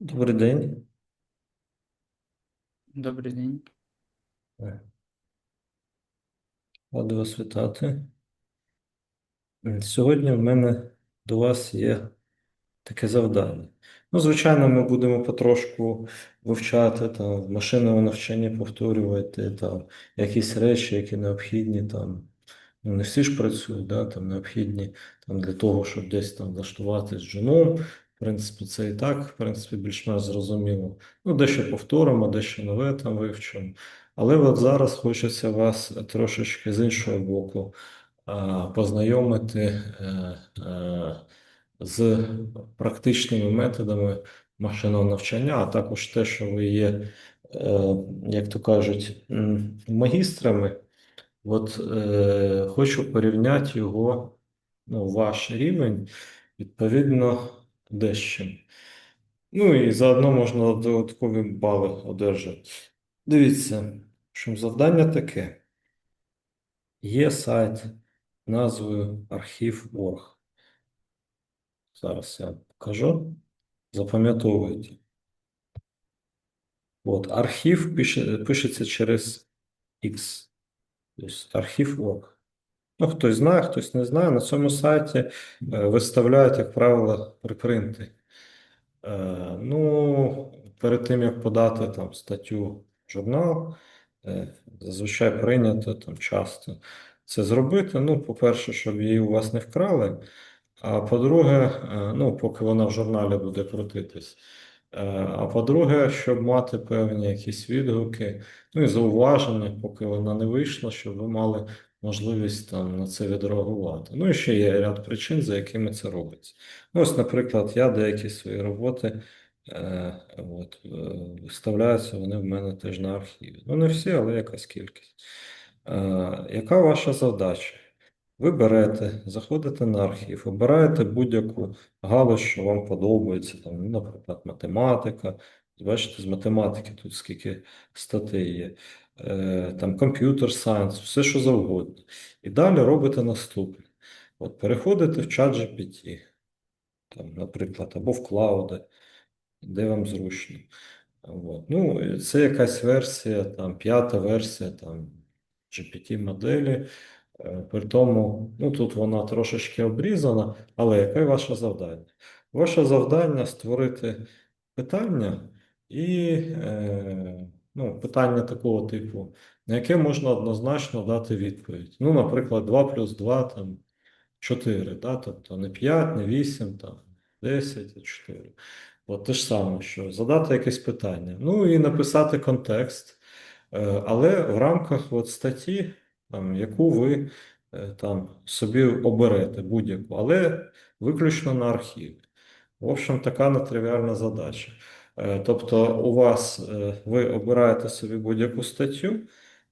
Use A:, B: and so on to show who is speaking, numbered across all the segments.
A: Добрий день.
B: Добрий день.
A: Е, вас вітати. Сьогодні в мене до вас є таке завдання. Ну, звичайно, ми будемо потрошку вивчати там в машинному навчанні, повторювати там якісь речі, які необхідні там. Ну, не всі ж працюють, да, там необхідні там для того, щоб десь там влаштуватись джуном. Принципі, це і так, в принципі, більш-менш зрозуміло. Ну, дещо повторимо, дещо нове там вивчимо. Але от зараз хочеться вас трошечки з іншого боку а, познайомити е, е, з практичними методами машинного навчання, а також те, що ви є, е, як то кажуть, магістрами. От е, хочу порівняти його, ну, ваш рівень, відповідно, дещо. Ну і заодно можна додаткові бали одержати. Дивіться, що завдання таке. Є сайт назвою архів.орг. Зараз я покажу. Запам'ятовуйте. От, архів пише, пишеться через X. Тобто архів.орг. Ну, хтось знає, хтось не знає. На цьому сайті е, виставляють, як правило, припринти. Е, ну, перед тим, як подати там статтю в журнал, е, зазвичай прийнято там часто це зробити. Ну, по-перше, щоб її у вас не вкрали. А по-друге, ну, поки вона в журналі буде крутитись. А по-друге, щоб мати певні якісь відгуки, ну і зауваження, поки вона не вийшла, щоб ви мали можливість там на це відреагувати. Ну і ще є ряд причин, за якими це робиться. Ну, ось, наприклад, я деякі свої роботи е, от, е, виставляються, вони в мене теж на архіві. Ну, не всі, але якась кількість. Е, яка ваша задача? Ви берете, заходите на архів, обираєте будь-яку галузь, що вам подобається, там, ну, наприклад, математика. Бачите, з математики тут скільки статей є, там комп'ютер сайенс, все що завгодно. І далі робите наступне. От переходите в чат GPT, там, наприклад, або в клауди, де вам зручно. От. Ну, це якась версія, там, п'ята версія там, GPT-моделі. Е, При тому, ну тут вона трошечки обрізана, але яке ваше завдання? Ваше завдання створити питання і е, ну, питання такого типу, на яке можна однозначно дати відповідь. Ну, наприклад, 2 плюс 2 там 4, да? тобто не 5, не 8, там 10, а 4. От те ж саме, що задати якесь питання. Ну і написати контекст, е, але в рамках от статті, там, яку ви е, там собі оберете будь-яку, але виключно на архів. В общем, така нетривіальна задача. Е, Тобто, у вас е, ви обираєте собі будь-яку статтю.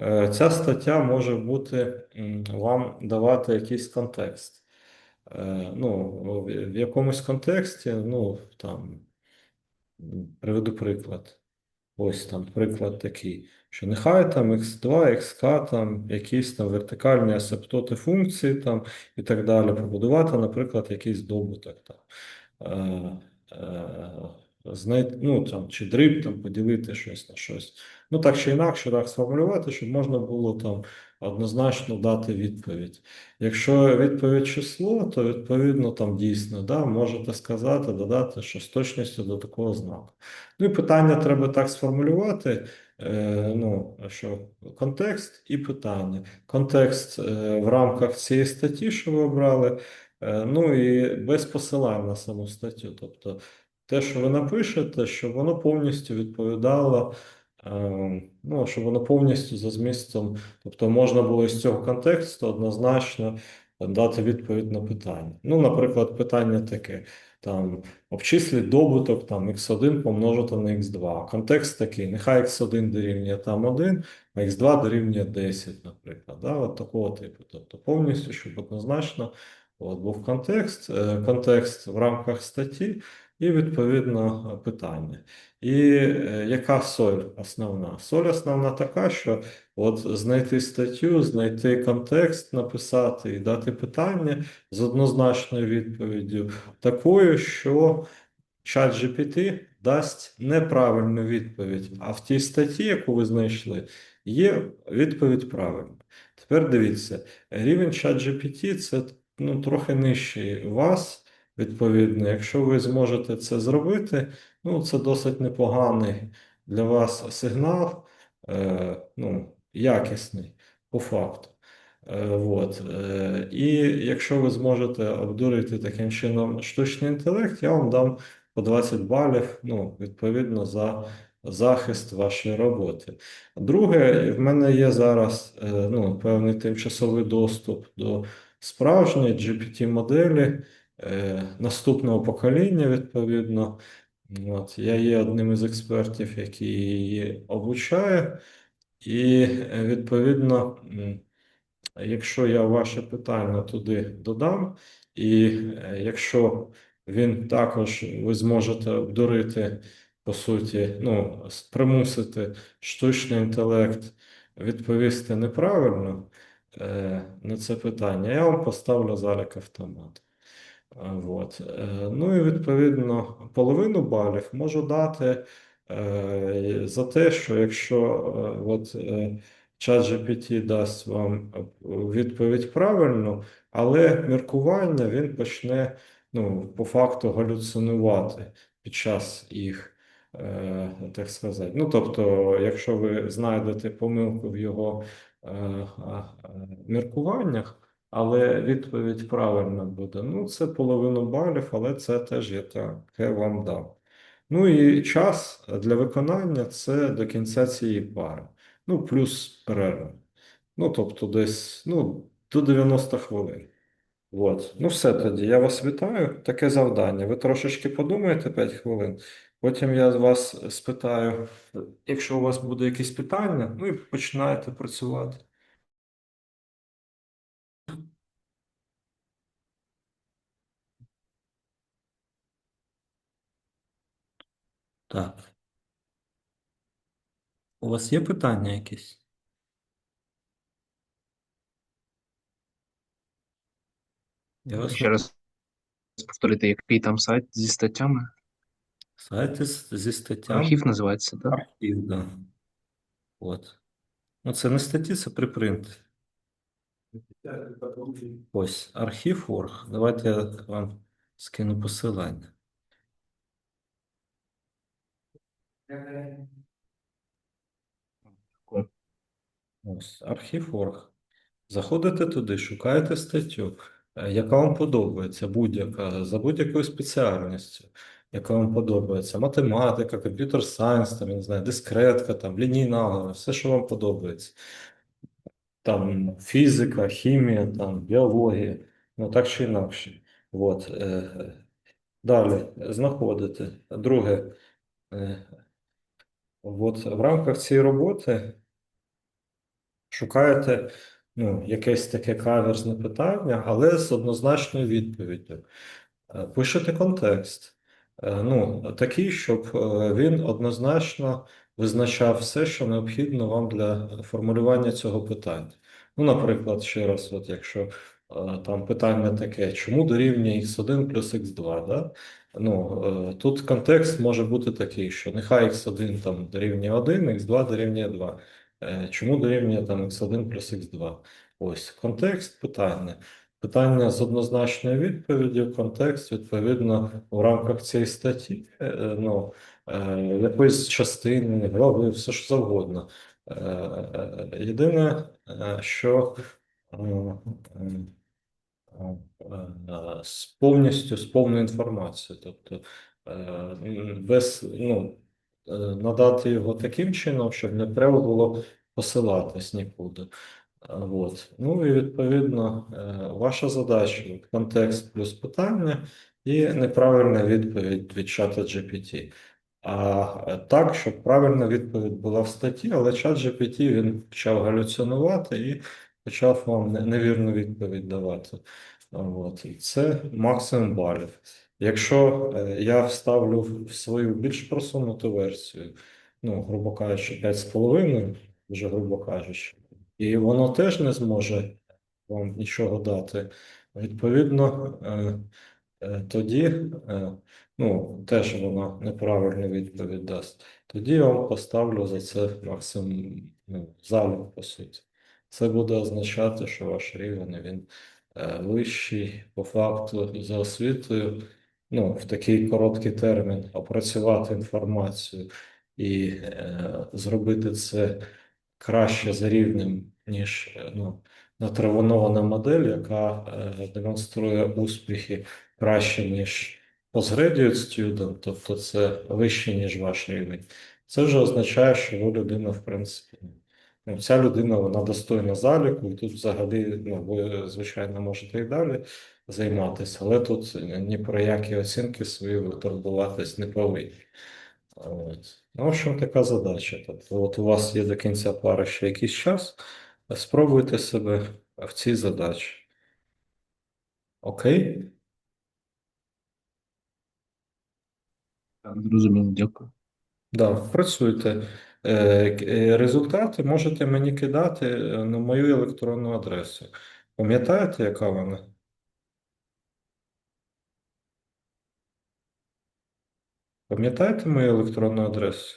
A: Е, Ця стаття може бути вам давати якийсь контекст. Ну, в якомусь контексті, ну там приведу приклад. Ось там приклад такий, що нехай там x2, xk, там якісь там вертикальні асептоти функції там і так далі, побудувати, наприклад, якийсь добуток там. Знайти, ну, там, чи дріб там, поділити щось на щось. Ну, так чи інакше, так сформулювати, щоб можна було там однозначно дати відповідь. Якщо відповідь число, то відповідно там дійсно да, можете сказати, додати, що з точністю до такого знаку. Ну і питання треба так сформулювати, е, ну, що контекст і питання. Контекст е, в рамках цієї статті, що ви обрали, е, ну і без посилань на саму статтю. Тобто те, що ви напишете, щоб воно повністю відповідало, е, ну, щоб воно повністю за змістом, тобто можна було з цього контексту однозначно дати відповідь на питання. Ну, наприклад, питання таке. Там обчисліть добуток там x1 помножити на x2. Контекст такий: нехай x1 дорівнює там 1, а x2 дорівнює 10, наприклад. Да? От такого типу. Тобто повністю, щоб однозначно от, був контекст, е, контекст в рамках статті і відповідно питання. І е, яка соль основна? Соль основна така, що от знайти статтю, знайти контекст, написати і дати питання з однозначною відповіддю, такою, що ChatGPT дасть неправильну відповідь, а в тій статті, яку ви знайшли, є відповідь правильна. Тепер дивіться, рівень ChatGPT – це ну, трохи нижчий вас, відповідно. Якщо ви зможете це зробити, ну, це досить непоганий для вас сигнал, е, ну, якісний по факту. Е, Вот. Е, І якщо ви зможете обдурити таким чином штучний інтелект, я вам дам по 20 балів, ну, відповідно, за захист вашої роботи. Друге, в мене є зараз е, ну, певний тимчасовий доступ до справжньої GPT-моделі наступного покоління, відповідно. От, я є одним із експертів, який її обучає, і е, відповідно. Якщо я ваше питання туди додам, і е, якщо він також ви зможете обдурити, по суті, ну, примусити штучний інтелект відповісти неправильно е, на це питання, я вам поставлю залік автомат. Вот. Е, Ну і відповідно половину балів можу дати е, за те, що якщо е, от, ChatGPT дасть вам відповідь правильну, але міркування він почне ну, по факту галюцинувати під час їх, так сказати. Ну, тобто, якщо ви знайдете помилку в його міркуваннях, але відповідь правильна буде. Ну, це половину балів, але це теж я таке вам дам. Ну і час для виконання це до кінця цієї пари. Ну, плюс перерва. Ну, тобто десь ну, до 90 хвилин. От. Ну, все тоді. Я вас вітаю. Таке завдання. Ви трошечки подумаєте 5 хвилин. Потім я вас спитаю, якщо у вас буде якісь питання, ну і починаєте працювати. Так. У вас є питання якісь? Я вас
B: Ще раз повторити, який там сайт зі статтями?
A: сайти з- зі статтями.
B: Архів називається, так?
A: Архів, да. От. Ну, це не статті, це припринт. Ось, архів.орг. Давайте я вам скину посилання. Ось, архів.орг. Заходите туди, шукаєте статтю, е, яка вам подобається, будь-яка, за будь-якою спеціальністю, яка вам подобається. Математика, комп'ютер сайенс, там, я не знаю, дискретка, там, лінійна алгебра, все, що вам подобається. Там фізика, хімія, там, біологія, ну так чи інакше. От. е, Далі знаходите. Друге, е, от в рамках цієї роботи шукаєте ну, якесь таке каверзне питання, але з однозначною відповіддю. Е, Пишете контекст. Е, Ну, такий, щоб е, він однозначно визначав все, що необхідно вам для формулювання цього питання. Ну, наприклад, ще раз, от якщо там питання таке, чому дорівнює x1 плюс x2, да? Ну, е, тут контекст може бути такий, що нехай x1 там дорівнює 1, x2 дорівнює 2. Е, Чому дорівнює там x1 плюс x2? Ось контекст питання. Питання з однозначною відповіддю, контекст, відповідно, в рамках цієї статті, е, ну, якоїсь частини, глави, все що завгодно. Єдине, що з повністю з повною інформацією, тобто е, без, ну, е, надати його таким чином, щоб не треба було посилатись нікуди. Е, Вот. Ну і відповідно, е, ваша задача контекст плюс питання і неправильна відповідь від чата GPT. А е, так, щоб правильна відповідь була в статті, але чат GPT він почав галюцинувати і почав вам невірну відповідь давати. От. Це максимум балів. Якщо е, я вставлю в свою більш просунуту версію, ну, грубо кажучи, 5,5, вже грубо кажучи, і воно теж не зможе вам нічого дати. Відповідно, е, е, тоді, ну, теж вона неправильну відповідь дасть. Тоді я вам поставлю за це максимум ну, залік, по суті. Це буде означати, що ваш рівень він е, вищий по факту за освітою. Ну, в такий короткий термін опрацювати інформацію і е, зробити це краще за рівнем, ніж е, ну, натренована модель, яка е, демонструє успіхи краще, ніж Postgraduate Student, тобто це вище, ніж ваш рівень. Це вже означає, що ви людина, в принципі, ну, ця людина вона достойна заліку, і тут взагалі ну, ви, звичайно, можете і далі займатися, але тут ні про які оцінки свої ви турбуватись не повинні. От. Ну, в общем, така задача. Тобто, от у вас є до кінця пари ще якийсь час, спробуйте себе в цій задачі. Окей?
B: Так, зрозуміло, дякую.
A: Да, працюйте. Е, е, Результати можете мені кидати е, на мою електронну адресу. Пам'ятаєте, яка вона? Пам'ятаєте мою електронну адресу?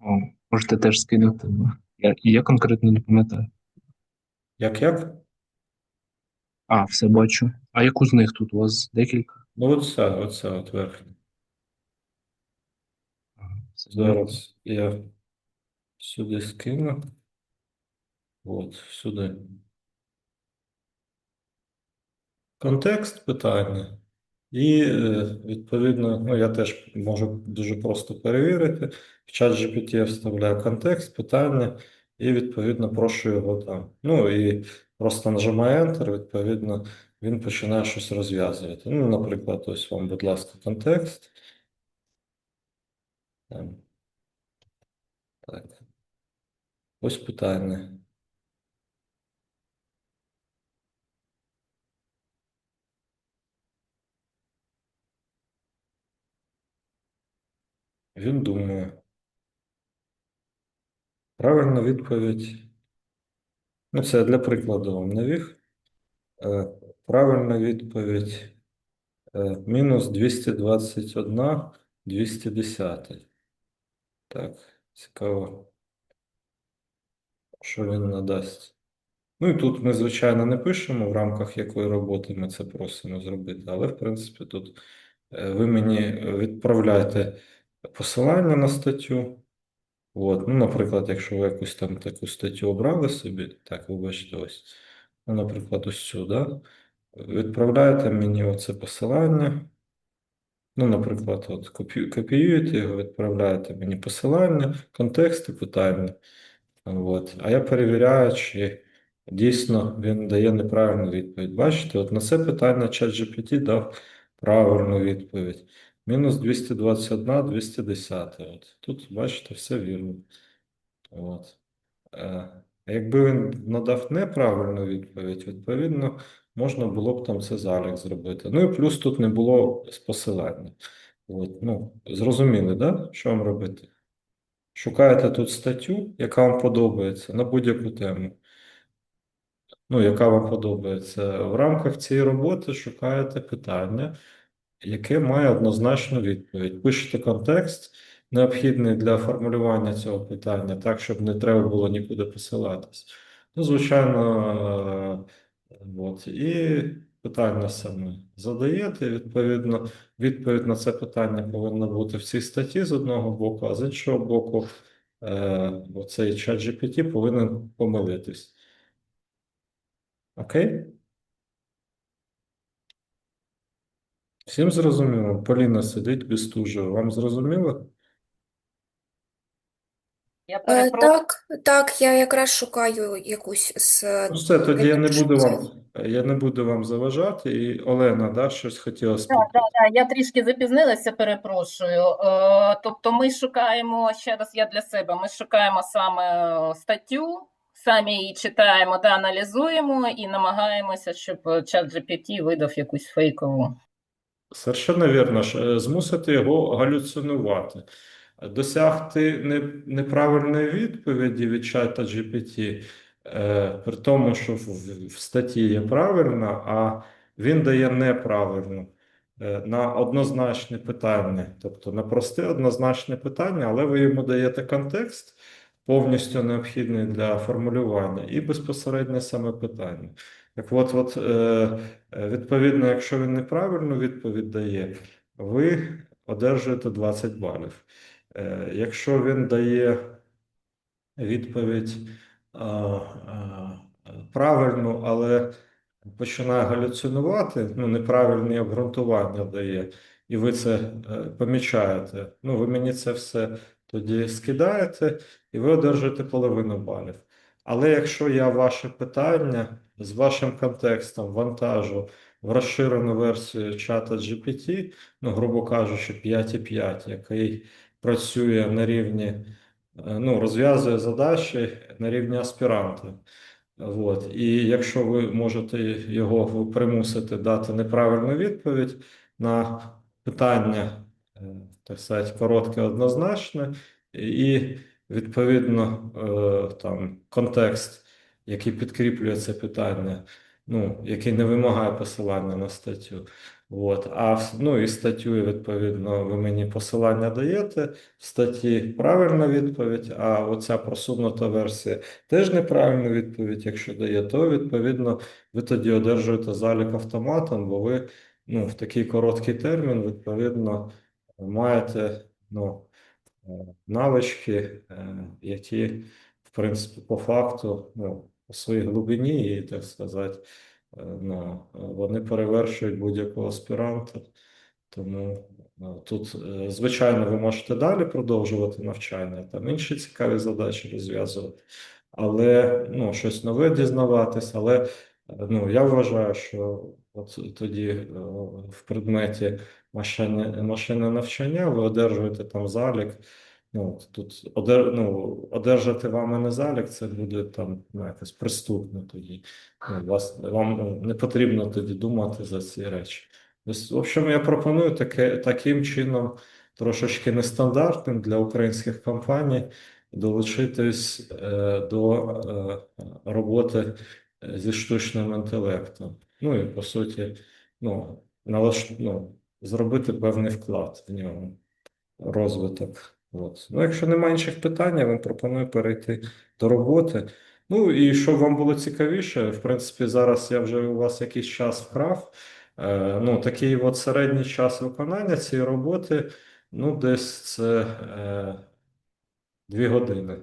B: О, можете теж скинути. ну, Я, я конкретно не пам'ятаю.
A: Як як?
B: А, все бачу. А яку з них тут? У вас декілька?
A: Ну, оце, оце от верхня. Зараз я сюди скину. От, сюди. Контекст питання. І, е, відповідно, ну, я теж можу дуже просто перевірити. В чат GPT я вставляю контекст, питання, і, відповідно, прошу його там. Ну, і просто нажимаю Enter, відповідно, він починає щось розв'язувати. Ну, наприклад, ось вам, будь ласка, контекст. Так. Ось питання. Він думає. Правильна відповідь. Ну, це для прикладу вам навів. Е, Правильна відповідь е, мінус 221 210. Так, цікаво, що він надасть. Ну і тут ми, звичайно, не пишемо, в рамках якої роботи ми це просимо зробити, але, в принципі, тут е, ви мені відправляєте посилання на статтю. От, ну, наприклад, якщо ви якусь там таку статтю обрали собі, так, вибачте, ось, ну, наприклад, ось цю, да? Відправляєте мені оце посилання. Ну, наприклад, от копіюєте його, відправляєте мені посилання, контекст і питання. От. А я перевіряю, чи дійсно він дає неправильну відповідь. Бачите, от на це питання ChatGPT дав правильну відповідь. Мінус 221, 210. От. Тут, бачите, все вірно. От. Е, Якби він надав неправильну відповідь, відповідно, можна було б там це залік зробити. Ну і плюс тут не було посилання. От, ну, зрозуміли, да? Що вам робити? Шукаєте тут статтю, яка вам подобається на будь-яку тему. Ну, яка вам подобається. В рамках цієї роботи шукаєте питання, яке має однозначну відповідь. Пишете контекст, необхідний для формулювання цього питання, так, щоб не треба було нікуди посилатись. Ну, звичайно, е, от, і питання саме задаєте. Відповідно, відповідь на це питання повинна бути в цій статті з одного боку, а з іншого боку, е, оцей чат GPT повинен помилитись. Окей? Всім зрозуміло? Поліна сидить Бестужева. Вам зрозуміло?
C: Я
D: Е,
C: перепрошую.
D: Так, так, я якраз шукаю якусь з
A: Ну, все, тоді я не буду вам, я не буду вам заважати. І Олена, да, щось хотіла
C: Так,
A: спитати.
C: так, так, я трішки запізнилася, перепрошую. Е, Тобто ми шукаємо, ще раз я для себе, ми шукаємо саме е, статтю, самі її читаємо та аналізуємо і намагаємося, щоб чат GPT видав якусь фейкову.
A: Совершенно вірно, е, змусити його галюцинувати. досягти неправильної відповіді від чата GPT, е, при тому, що в, статті є правильно, а він дає неправильну е, на однозначне питання, тобто на просте однозначне питання, але ви йому даєте контекст повністю необхідний для формулювання і безпосередньо саме питання. Так от, от е, відповідно, якщо він неправильну відповідь дає, ви одержуєте 20 балів. Е, Якщо він дає відповідь правильну, але починає галюцинувати, ну, неправильні обґрунтування дає, і ви це е, помічаєте. Ну, ви мені це все тоді скидаєте, і ви одержуєте половину балів. Але якщо я ваше питання з вашим контекстом вантажу в розширену версію чата GPT, ну, грубо кажучи, 5,5, який працює на рівні, е, ну, розв'язує задачі на рівні аспіранта. От. І якщо ви можете його примусити дати неправильну відповідь на питання, е, так сказати, коротке, однозначне, і відповідно е, там контекст, який підкріплює це питання, ну, який не вимагає посилання на статтю. От. А ну, і статтю, відповідно, ви мені посилання даєте. В статті правильна відповідь, а оця просунута версія теж неправильну відповідь, якщо дає, то відповідно ви тоді одержуєте залік автоматом, бо ви ну, в такий короткий термін, відповідно, маєте ну, е, навички, е, які, в принципі, по факту, ну, по своїй глибині і, так сказати, е, ну, вони перевершують будь-якого аспіранта. Тому е, тут, е, звичайно, ви можете далі продовжувати навчання, там інші цікаві задачі розв'язувати, але ну, щось нове дізнаватись. Але е, ну, я вважаю, що от тоді е, в предметі машини, машинне навчання ви одержуєте там залік. Ну, тут одер, ну, одержати вами не залік, це буде там ну, якось приступно тоді. Ну, вас, вам не потрібно тоді думати за ці речі. Ось, В общем, я пропоную таке, таким чином, трошечки нестандартним для українських компаній, долучитись е, до е, роботи е, зі штучним інтелектом. Ну і по суті, ну, налаш... ну, зробити певний вклад в нього, розвиток. От. Ну, якщо немає інших питань, я вам пропоную перейти до роботи. Ну і щоб вам було цікавіше, в принципі, зараз я вже у вас якийсь час вкрав. Е, Ну, такий от середній час виконання цієї роботи, ну, десь це е, дві години.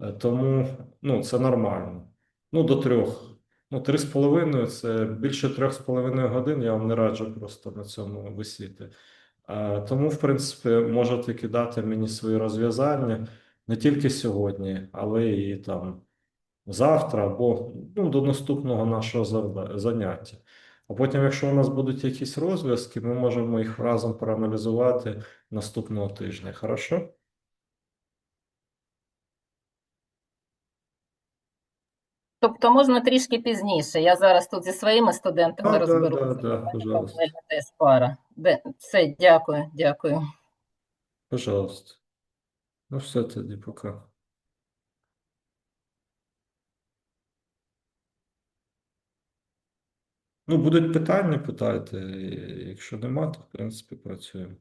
A: Е, Тому ну, це нормально. Ну, до трьох. Ну, три з половиною це більше трьох з половиною годин, я вам не раджу просто на цьому висіти. Е, Тому, в принципі, можете кидати мені свої розв'язання не тільки сьогодні, але і там завтра або ну, до наступного нашого заняття. А потім, якщо у нас будуть якісь розв'язки, ми можемо їх разом проаналізувати наступного тижня. Хорошо?
C: Тобто можна трішки пізніше. Я зараз тут зі своїми студентами розберуся.
A: да, да,
C: пара. Все, дякую, дякую.
A: Пожалуйста. Ну, все тоді, пока. Ну, будуть питання, питайте. Якщо нема, то в принципі працюємо.